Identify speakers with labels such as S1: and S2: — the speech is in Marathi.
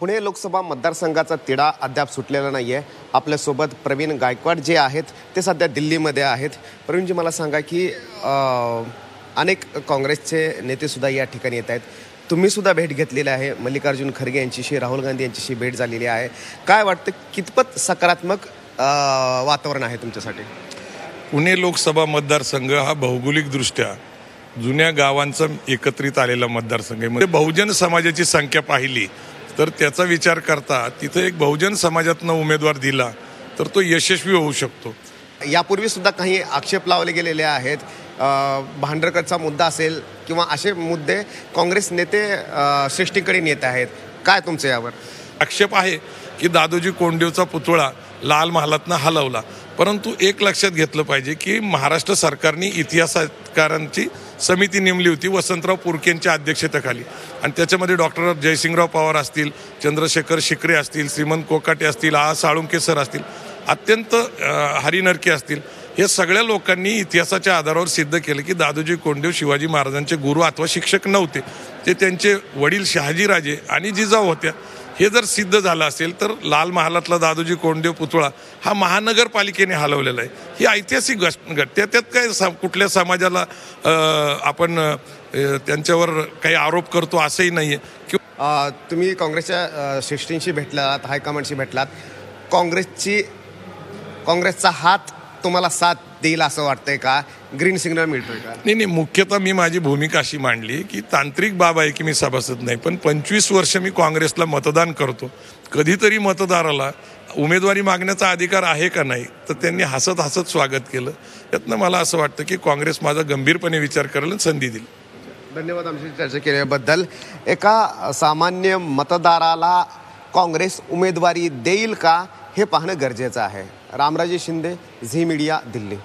S1: पुणे लोकसभा मतदारसंघाचा तिढा अद्याप सुटलेला नाही आहे आपल्यासोबत प्रवीण गायकवाड जे आहेत ते सध्या दिल्लीमध्ये आहेत. प्रवीणजी मला सांगा की अनेक काँग्रेसचे नेतेसुद्धा या ठिकाणी येत आहेत. तुम्ही सुद्धा भेट घेतलेली आहे. मल्लिकार्जुन खरगे यांच्याशी राहुल गांधी यांच्याशी भेट झालेली आहे. काय वाटतं कितपत सकारात्मक वातावरण आहे तुमच्यासाठी?
S2: पुणे लोकसभा मतदारसंघ हा भौगोलिकदृष्ट्या जुन्या गावांचा एकत्रित आलेला मतदारसंघ आहे. म्हणजे बहुजन समाजाची संख्या पाहिली तर त्याचा विचार करता तिथं एक बहुजन समाजातनं उमेदवार दिला तर तो यशस्वी होऊ शकतो.
S1: यापूर्वी सुद्धा काही आक्षेप लावले गेलेले आहेत. भांडरकरचा मुद्दा असेल किंवा असे मुद्दे काँग्रेस नेते श्रेष्ठीकडे नेत आहेत. काय तुमचं यावर?
S2: आक्षेप आहे की दादोजी कोंडदेवचा पुतळा लाल महालातनं हलवला. परंतु एक लक्षात घेतलं पाहिजे की महाराष्ट्र सरकारने इतिहासकारांची समिती नेमली होती वसंतराव पुरकेंच्या अध्यक्षतेखाली. आणि त्याच्यामध्ये डॉक्टर जयसिंगराव पवार असतील चंद्रशेखर शिकरे असतील श्रीमंत कोकाटे असतील आ. साळुंके सर असतील अत्यंत हरिनरके असतील हे सगळ्या लोकांनी इतिहासाच्या आधारावर सिद्ध केलं की दादोजी कोंडदेव शिवाजी महाराजांचे गुरु अथवा शिक्षक नव्हते. ते त्यांचे वडील शहाजीराजे आणि जिजाऊ होत्या. हे जर सिद्ध झालं असेल तर लाल महालातला दादोजी कोंडदेव पुतळा हा महानगरपालिकेने हलवलेला आहे. ही ऐतिहासिक गष्ट घट. त्या त्यात काय सा कुठल्या समाजाला आपण त्यांच्यावर काही आरोप करतो असंही नाही आहे किंवा
S1: तुम्ही काँग्रेसच्या शिष्टींशी श्रेष्ठींशी भेटलात हायकमांडशी भेटलात. काँग्रेसची काँग्रेसचा हात तुम्हाला साथ देईल असं वाटतंय का? ग्रीन सिग्नल मिळतोय का?
S2: नाही नाही मुख्यतः मी माझी भूमिका अशी मांडली की तांत्रिक बाब आहे की मी सभासद नाही पण पंचवीस वर्ष मी काँग्रेसला मतदान करतो. कधीतरी मतदाराला उमेदवारी मागण्याचा अधिकार आहे का नाही तर त्यांनी हसत हसत स्वागत केलं. यातनं मला असं वाटतं की काँग्रेस माझा गंभीरपणे विचार करेल आणि संधी देईल.
S1: धन्यवाद आमची चर्चा केल्याबद्दल. एका सामान्य मतदाराला काँग्रेस उमेदवारी देईल का हे पाहणं गरजेचं आहे. Ramraje Shinde Zee media Delhi.